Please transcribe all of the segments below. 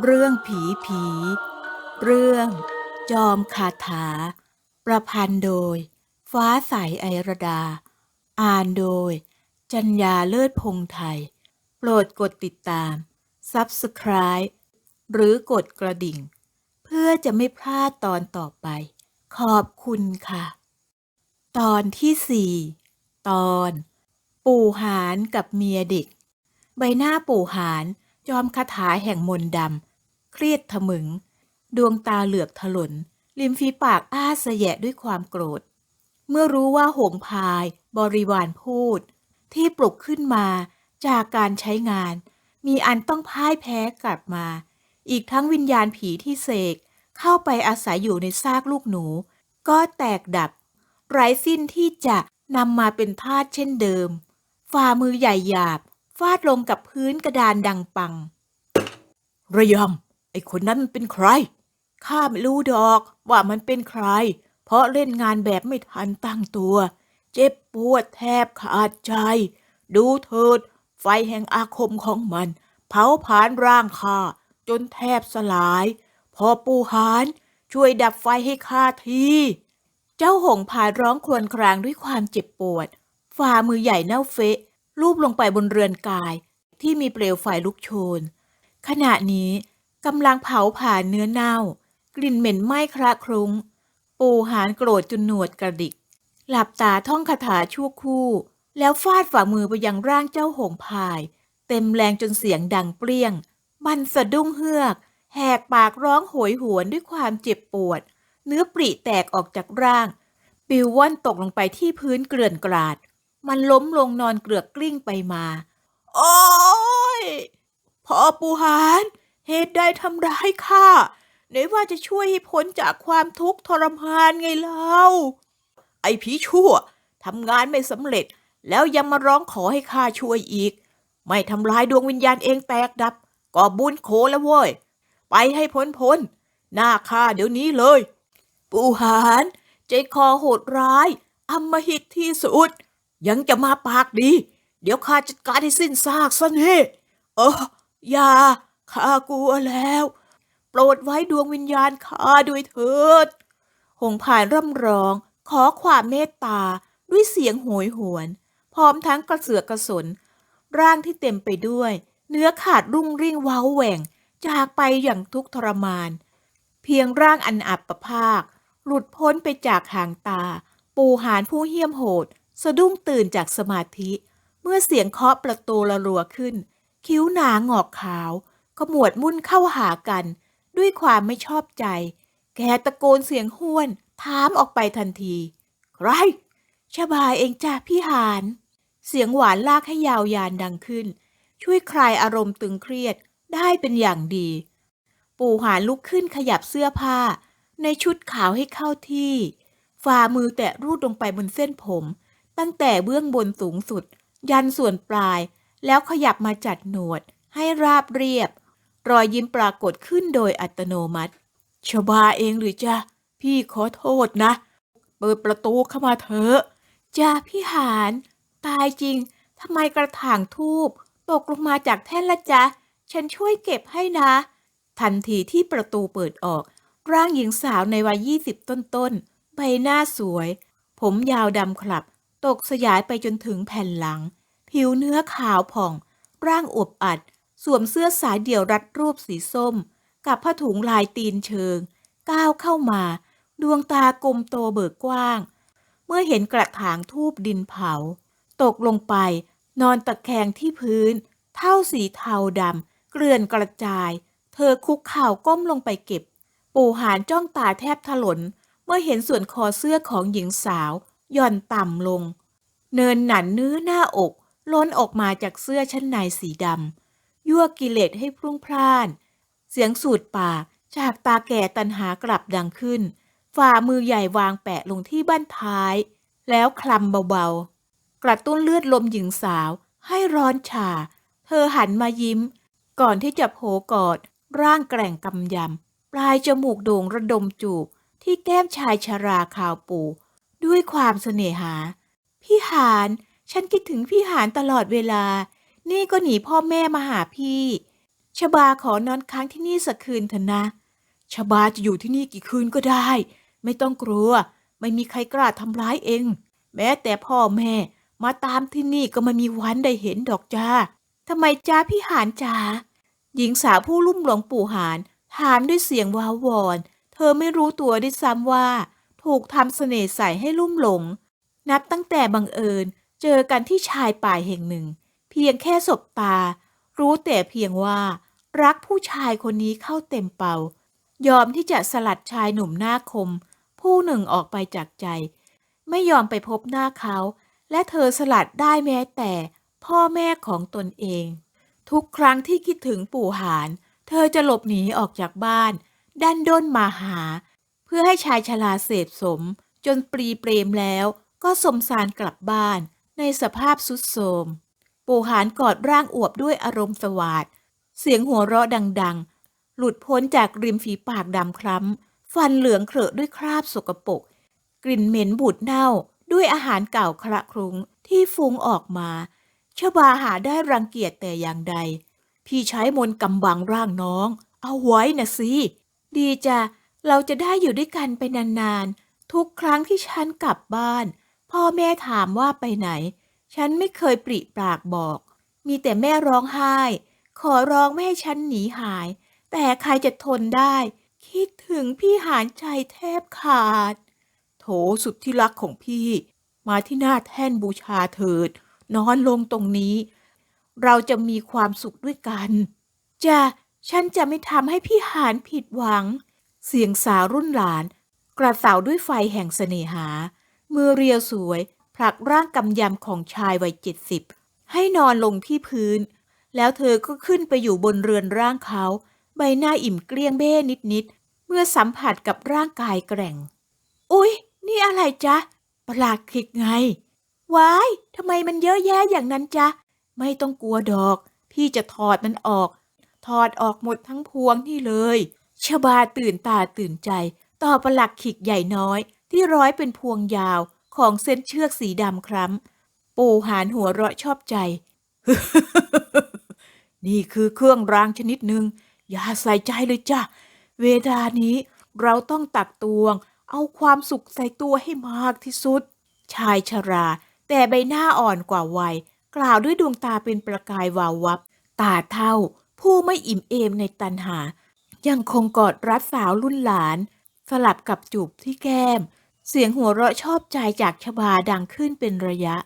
เรื่องผีผี เรื่อง จอมคาถา ประพันธ์โดย ฟ้าใสไอระดา อ่านโดย จัญญาเลิศพงไทย โปรดกดติดตาม Subscribe หรือกดกระดิ่ง เพื่อจะไม่พลาดตอนต่อไป ขอบคุณค่ะ ตอนที่สี่ตอน ปู่หารกับเมียเด็ก ใบหน้าปู่หาร จอมคาถาแห่งมนต์ดำ เครียดทะมึง ดวงตาเหลือกถลน ริมฝีปากอ้าเสยะด้วยความโกรธ เมื่อรู้ว่าหงพายบริวารพูด ที่ปลุกขึ้นมาจากการใช้งาน มีอันต้องพ่ายแพ้กลับมา อีกทั้งวิญญาณผีที่เสกเข้าไปอาศัยอยู่ในซากลูกหนู ก็แตกดับ ไร้สิ้นที่จะนำมาเป็นทาสเช่นเดิม ฝ่ามือใหญ่หยาบาดลงกับพื้นกระดานดังปัง ระยำไอ้คนนั้นมันเป็นใคร ข้าไม่รู้ดอกว่ามันเป็นใคร เพราะเล่นงานแบบไม่ทันตั้งตัว เจ็บปวดแทบขาดใจ ดูเถิด ไฟแห่งอาคมของมัน เผาผลาญร่างข้าจนแทบสลาย พอปูหารช่วยดับไฟให้ข้าทีเจ้าหงส์พายร้องครวญครางด้วยความเจ็บปวด ฝ่ามือใหญ่เน่าเฟะ ลูบลงไปบนเรือนกายที่มีเปลวไฟลุกโชน ขณะนี้กำลังเผาผ่านเนื้อเน่า กลิ่นเหม็นไหม้คระครุ้ง ปูหารโกรธจนหนวดกระดิก หลับตาท่องคาถาชั่วคู่ แล้วฟาดฝ่ามือไปยังร่างเจ้าหงพาย เต็มแรงจนเสียงดังเปรี้ยง มันสะดุ้งเฮือก แหกปากร้องโหยหวนด้วยความเจ็บปวด เนื้อปริแตกออกจากร่าง ปิวว่อนตกลงไปที่พื้นเกลื่อนกลาด มันล้มลงนอนเกลือกกลิ้งไปมา โอ้ยพ่อปูหารเหตุใดทำร้ายข้าไหนว่าจะช่วยให้พ้นจากความทุกข์ทรมานไงเล่า ไอ้ผีชั่วทำงานไม่สำเร็จ แล้วยังมาร้องขอให้ข้าช่วยอีก ไม่ทำลายดวงวิญญาณเองแตกดับ ก็บุญโขแล้วเว้ย ไปให้พ้นพ้น หน้าข้าเดี๋ยวนี้เลย ปูหารใจคอโหดร้ายอำมหิตที่สุด ยังจะมาปากดี เดี๋ยวข้าจัดการให้สิ้นซากซะนี่เอออย่าข้ากลัวแล้ว โปรดไว้ดวงวิญญาณข้าด้วยเถิด หงผ่านร่ำร้อง ขอความเมตตาด้วยเสียงโหยหวน พร้อมทั้งกระเสือกกระสน ร่างที่เต็มไปด้วย เนื้อขาดรุ่งริ่งว้าวแหว่ง จากไปอย่างทุกทรมาน เพียงร่างอันอับประภาค หลุดพ้นไปจากหางตา ปูหารผู้เหี้ยมโหด สะดุ้งตื่นจากสมาธิ เมื่อเสียงเคาะประตูละรัวขึ้น คิ้วหนางอกขาวขมวดมุ่นเข้าหากัน ด้วยความไม่ชอบใจ แกตะโกนเสียงห้วน ถามออกไปทันที ใครชบายเองจ้ะพี่หาน เสียงหวานลากให้ยาวยานดังขึ้น ช่วยคลายอารมณ์ตึงเครียดได้เป็นอย่างดี ปู่หานลุกขึ้นขยับเสื้อผ้า ในชุดขาวให้เข้าที่ ฝ่ามือแตะรูดลงไปบนเส้นผม ตั้งแต่เบื้องบนสูงสุด ยันส่วนปลาย แล้วขยับมาจัดหนวด ให้ราบเรียบ รอยยิ้มปรากฏขึ้นโดยอัตโนมัติชบาเองหรือจ้ะพี่ขอโทษนะ เปิดประตูเข้ามาเถอะจ้าพี่หาน ตายจริงทำไมกระถางทูบตกลงมาจากแท่นละจ๊ะ ฉันช่วยเก็บให้นะ ทันทีที่ประตูเปิดออก ร่างหญิงสาวในวัยยี่สิบต้นๆ ใบหน้าสวย ผมยาวดำคลับ ตกสยายไปจนถึงแผ่นหลัง ผิวเนื้อขาวผ่อง ร่างอวบอัด สวมเสื้อสายเดี่ยวรัดรูปสีส้ม กับผ้าถุงลายตีนเชิง ก้าวเข้ามา ดวงตากลมโตเบิกกว้าง เมื่อเห็นกระถางทูบดินเผา ตกลงไป นอนตะแคงที่พื้น เท่าสีเทาดำเกลื่อนกระจาย เธอคุกเข่าก้มลงไปเก็บ ปู่หานจ้องตาแทบถลนเมื่อเห็นส่วนคอเสื้อของหญิงสาวหย่อนต่ำลง เนินหนันเนื้อหน้าอก ล้นออกมาจากเสื้อชั้นในสีดำยั่วกิเลสให้พรุ่งพล่าน เสียงสูดปากจากตาแก่ตันหากลับดังขึ้น ฝ่ามือใหญ่วางแปะลงที่บ้านท้าย แล้วคลำเบาๆ กระตุ้นเลือดลมหญิงสาวให้ร้อนชา เธอหันมายิ้ม ก่อนที่จะโผกอด ร่างแกร่งกำยำ ปลายจมูกโด่งระดมจูบที่แก้มชายชราขาวปู ด้วยความเสน่หา พี่หาน ฉันคิดถึงพี่หานตลอดเวลา นี่ก็หนีพ่อแม่มาหาพี่ ชบาขอนอนค้างที่นี่สักคืนเถอะนะ ชบาจะอยู่ที่นี่กี่คืนก็ได้ ไม่ต้องกลัว ไม่มีใครกล้าทำร้ายเอง แม้แต่พ่อแม่ มาตามที่นี่ก็ไม่มีวันได้เห็นดอกจ้าทำไมจ้าพี่หานจ๋าหญิงสาวผู้ลุ่มหลงปู่หานถามด้วยเสียงวาวอน เธอไม่รู้ตัวด้วยซ้ำว่า ถูกทำเสน่ห์ใส่ให้ลุ่มหลง นับตั้งแต่บังเอิญเจอกันที่ชายป่าแห่งหนึ่ง เพียงแค่สบตา รู้แต่เพียงว่า รักผู้ชายคนนี้เข้าเต็มเป่า ยอมที่จะสลัดชายหนุ่มหน้าคม ผู้หนึ่งออกไปจากใจ ไม่ยอมไปพบหน้าเขา และเธอสลัดได้แม้แต่ พ่อแม่ของตนเอง ทุกครั้งที่คิดถึงปู่หาน เธอจะหลบหนีออกจากบ้าน ดันด้นมาหา เพื่อให้ชายชราเสพสม จนปรีเปรมแล้ว ก็สมสารกลับบ้านในสภาพสุดโทมปู่หานกอดร่างอวบด้วยอารมณ์สวาดเสียงหัวเราะดัง ๆ หลุดพ้นจากริมฝีปากดำคล้ำ ฟันเหลืองเครอะด้วยคราบสกปรกกลิ่นเหม็นบูดเน่าด้วยอาหารเก่าคระครุงที่ฟุ้งออกมาชบาหาได้รังเกียจแต่อย่างใด พี่ใช้มนกำบังร่างน้อง เอาไว้นะสิดีจ้ะเราจะได้อยู่ด้วยกันไปนานๆ ทุกครั้งที่ฉันกลับบ้าน พ่อแม่ถามว่าไปไหน ฉันไม่เคยปริปากบอก มีแต่แม่ร้องไห้ ขอร้องไม่ให้ฉันหนีหาย แต่ใครจะทนได้ คิดถึงพี่หานใจแทบขาด โถสุดที่รักของพี่ มาที่หน้าแท่นบูชาเถิด นอนลงตรงนี้ เราจะมีความสุขด้วยกัน จะฉันจะไม่ทำให้พี่หานผิดหวัง เสียงสาวรุ่นหลาน กระเสาด้วยไฟแห่งเสน่หา มือเรียวสวย ผลักร่างกำยำของชายวัยเจ็ดสิบให้นอนลงที่พื้น แล้วเธอก็ขึ้นไปอยู่บนเรือนร่างเขา ใบหน้าอิ่มเกลี้ยงเบ้นิดๆ เมื่อสัมผัสกับร่างกายแกร่ง อุ๊ย นี่อะไรจ๊ะ ประหลาดคลิกไง ว้าย ทำไมมันเยอะแยะอย่างนั้นจ๊ะ ไม่ต้องกลัวดอก พี่จะถอดมันออก ถอดออกหมดทั้งพวงนี่เลย ชบาตื่นตาตื่นใจ ต่อประหลักขิกใหญ่น้อย ที่ร้อยเป็นพวงยาวของเส้นเชือกสีดำคล้ำ ปู่หานหัวเราะชอบใจ นี่คือเครื่องรางชนิดหนึ่งอย่าใส่ใจเลยจ้ะ เวลานี้เราต้องตักตวง เอาความสุขใส่ตัวให้มากที่สุด ชายชรา แต่ใบหน้าอ่อนกว่าวัย กล่าวด้วยดวงตาเป็นประกายวาววับ ตาเท่า ผู้ไม่อิ่มเอมในตันหา ยังคงกอดรัดสาวรุ่นหลาน สลับกับจูบที่แก้ม เสียงหัวเราะชอบใจจากชบาดังขึ้นเป็นระยะ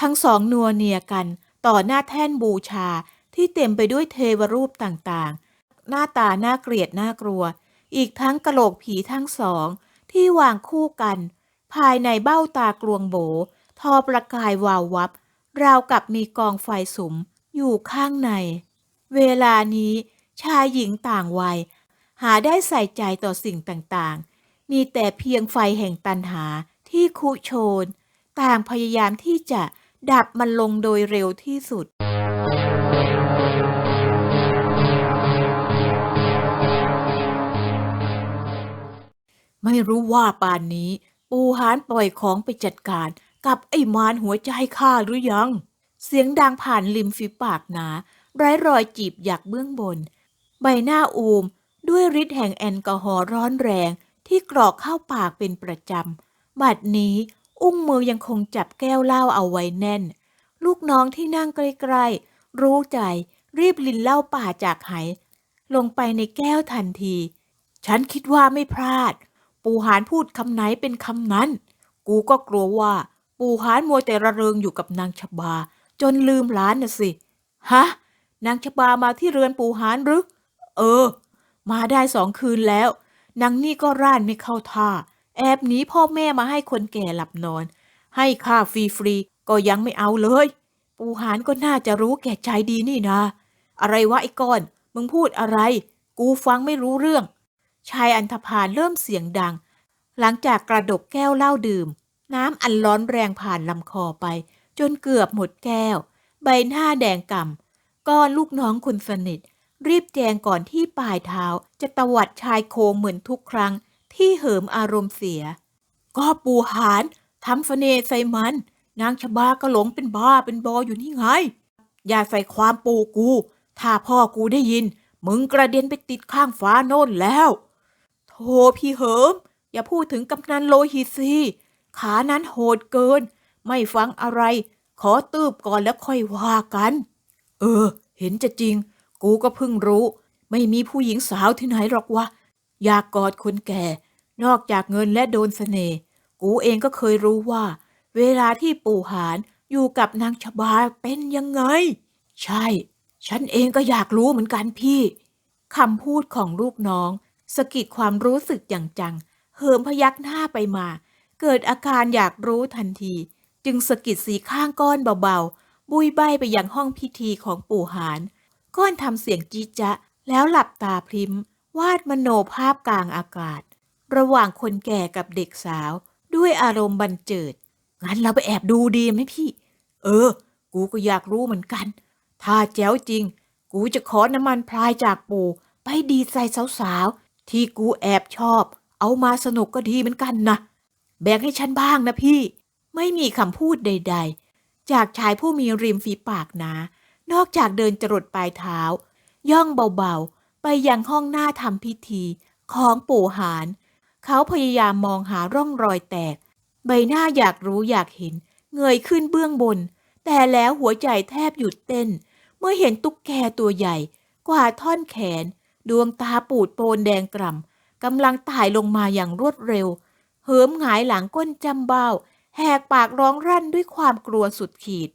ทั้งสองนัวเนียกันต่อหน้าแท่นบูชาที่เต็มไปด้วยเทวรูปต่างๆ หน้าตาน่าเกลียดน่ากลัว อีกทั้งกะโหลกผีทั้งสอง ที่วางคู่กัน ภายในเบ้าตากลวงโบ ทอประกายวาววับ ราวกับมีกองไฟสุมอยู่ข้างใน เวลานี้ชายหญิงต่างวัย หาได้ใส่ใจต่อสิ่งต่างๆ มีแต่เพียงไฟแห่งตันหาที่คุโชน ต่างพยายามที่จะดับมันลงโดยเร็วที่สุด ไม่รู้ว่าป่านนี้ ปูหานปล่อยของไปจัดการกับไอ้มารหัวใจข้าหรือยัง เสียงดังผ่านริมฝีปากหนาไร้รอยจีบหยักเบื้องบน ใบหน้าอูม ด้วยฤทธิ์แห่งแอลกอฮอล์ร้อนแรง ที่กรอกเข้าปากเป็นประจำ บัดนี้อุ้งมือยังคงจับแก้วเหล้าเอาไว้แน่น ลูกน้องที่นั่งใกล้ๆรู้ใจรีบลินเหล้าป่าจากไหลงไปในแก้วทันที ฉันคิดว่าไม่พลาด ปู่หานพูดคำไหนเป็นคำนั้น กูก็กลัวว่า ปู่หานมัวแต่ระเริงอยู่กับนางชบา จนลืมหลานน่ะสิ ฮะ นางชบามาที่เรือนปู่หานหรือ เออ มาได้สองคืนแล้ว นางนี่ก็ร่านไม่เข้าท่า แอบหนีพ่อแม่มาให้คนแก่หลับนอน ให้ค่าฟรีๆก็ยังไม่เอาเลย ปู่หานก็น่าจะรู้แก่ใจดีนี่นะ อะไรวะไอ้ก้อน มึงพูดอะไร กูฟังไม่รู้เรื่อง ชายอันธพาลเริ่มเสียงดัง หลังจากกระดกแก้วเหล้าดื่ม น้ำอันร้อนแรงผ่านลำคอไป จนเกือบหมดแก้ว ใบหน้าแดงก่ำก้อนลูกน้องคุณสนิท รีบแจงก่อนที่ปลายเท้าจะตวัดชายโครงเหมือนทุกครั้งที่เหิมอารมณ์เสีย ก็ปูหานทำเสน่ห์ใส่มัน นางชบาก็หลงเป็นบ้าเป็นบออยู่นี่ไง อย่าใส่ความปูกู ถ้าพ่อกูได้ยิน มึงกระเด็นไปติดข้างฟ้าโน่นแล้วโธ่พี่เหิม อย่าพูดถึงกำนันโลหิตสิขานั้นโหดเกิน ไม่ฟังอะไร ขอตืบก่อนแล้วค่อยว่ากัน เออ เห็นจะจริง กูก็เพิ่งรู้ ไม่มีผู้หญิงสาวที่ไหนหรอกวะอยากกอดคนแก่ นอกจากเงินและโดนเสน่ห์กูเองก็เคยรู้ว่า เวลาที่ปู่หารอยู่กับนางชบาเป็นยังไง ใช่ ฉันเองก็อยากรู้เหมือนกันพี่คำพูดของลูกน้องสะกิดความรู้สึกอย่างจัง เหิมพยักหน้าไปมา เกิดอาการอยากรู้ทันที จึงสะกิดสีข้างก้อนเบาๆ บุยใบไปยังห้องพิธีของปู่หาร ก้อนทำเสียงจีจะแล้วหลับตาพริมวาดมโนภาพกลางอากาศ ระหว่างคนแก่กับเด็กสาว ด้วยอารมณ์บันเจิด งั้นเราไปแอบดูดีไหมพี่ เออ กูก็อยากรู้เหมือนกัน ถ้าแจ๋วจริง กูจะขอน้ำมันพรายจากปู่ ไปดีใส่สาวๆ ที่กูแอบชอบ เอามาสนุกก็ดีเหมือนกันนะแบ่งให้ฉันบ้างนะพี่ ไม่มีคำพูดใด ๆ จากชายผู้มีริมฝีปากหนา นอกจากเดินจรดปลายเท้า ย่องเบาๆ ไปยังห้องหน้าทำพิธีของปู่หารเขาพยายามมองหาร่องรอยแตก ใบหน้าอยากรู้อยากเห็น เงยขึ้นเบื้องบน แต่แล้วหัวใจแทบหยุดเต้น เมื่อเห็นตุ๊กแกตัวใหญ่ กว่าท่อนแขน ดวงตาปูดโปนแดงกล่ำกำลังไต่ลงมาอย่างรวดเร็ว เหิมหงายหลังก้นจำเบ้าแหกปากร้องรั่นด้วยความกลัวสุดขีด